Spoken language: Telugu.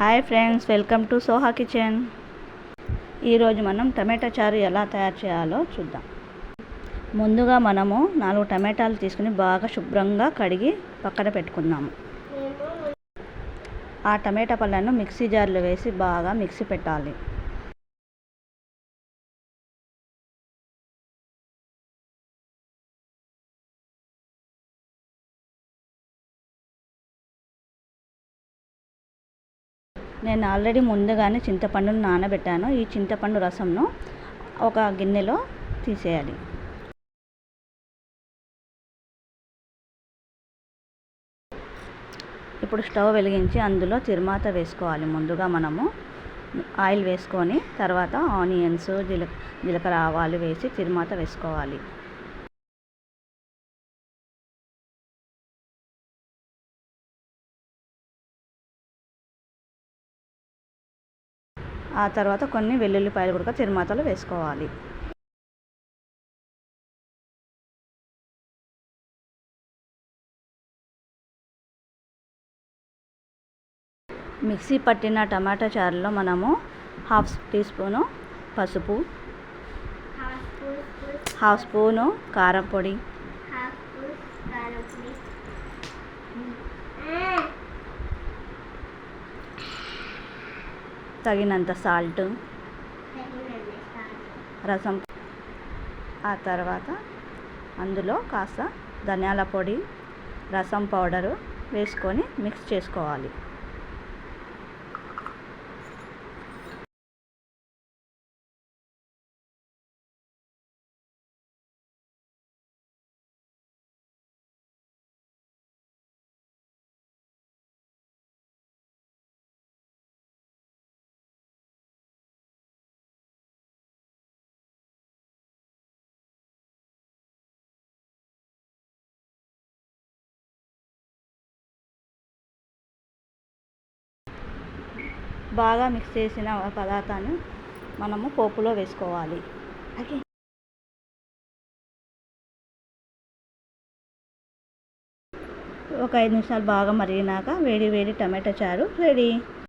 Hi friends welcome to Soha kitchen. ఈరోజు మనం టమాటా చారు ఎలా తయారు చేయాలో చూద్దాం. ముందుగా మనము నాలుగు టమాటాలు తీసుకుని బాగా శుభ్రంగా కడిగి పక్కన పెట్టుకుందాము. ఆ టమాటా పళ్ళను మిక్సీ జార్లో వేసి బాగా మిక్సీ పెట్టాలి. నేను ఆల్రెడీ ముందుగానే చింతపండును నానబెట్టాను. ఈ చింతపండు రసంను ఒక గిన్నెలో తీసేయాలి. ఇప్పుడు స్టవ్ వెలిగించి అందులో తిరుమాత వేసుకోవాలి. ముందుగా మనము ఆయిల్ వేసుకొని తర్వాత ఆనియన్స్ జీల జీలకర్ర ఆవాలు వేసి తిరుమాత వేసుకోవాలి. ఆ తర్వాత కొన్ని వెల్లుల్లిపాయలు కూడా తిరుమాతలో వేసుకోవాలి. మిక్సీ పట్టిన టమాటా చారులో మనము హాఫ్ టీ స్పూను పసుపు హాఫ్ స్పూను కారం పొడి తగినంత సాల్ట్ రసం ఆ తర్వాత అందులో కాస్త ధనియాల పొడి రసం పౌడరు వేసుకొని మిక్స్ చేసుకోవాలి. బాగా మిక్స్ చేసిన పదార్థాన్ని మనము పోపులో వేసుకోవాలి. ఒక ఐదు నిమిషాలు బాగా మరిగినాక వేడి వేడి టమాటా చారు రెడీ.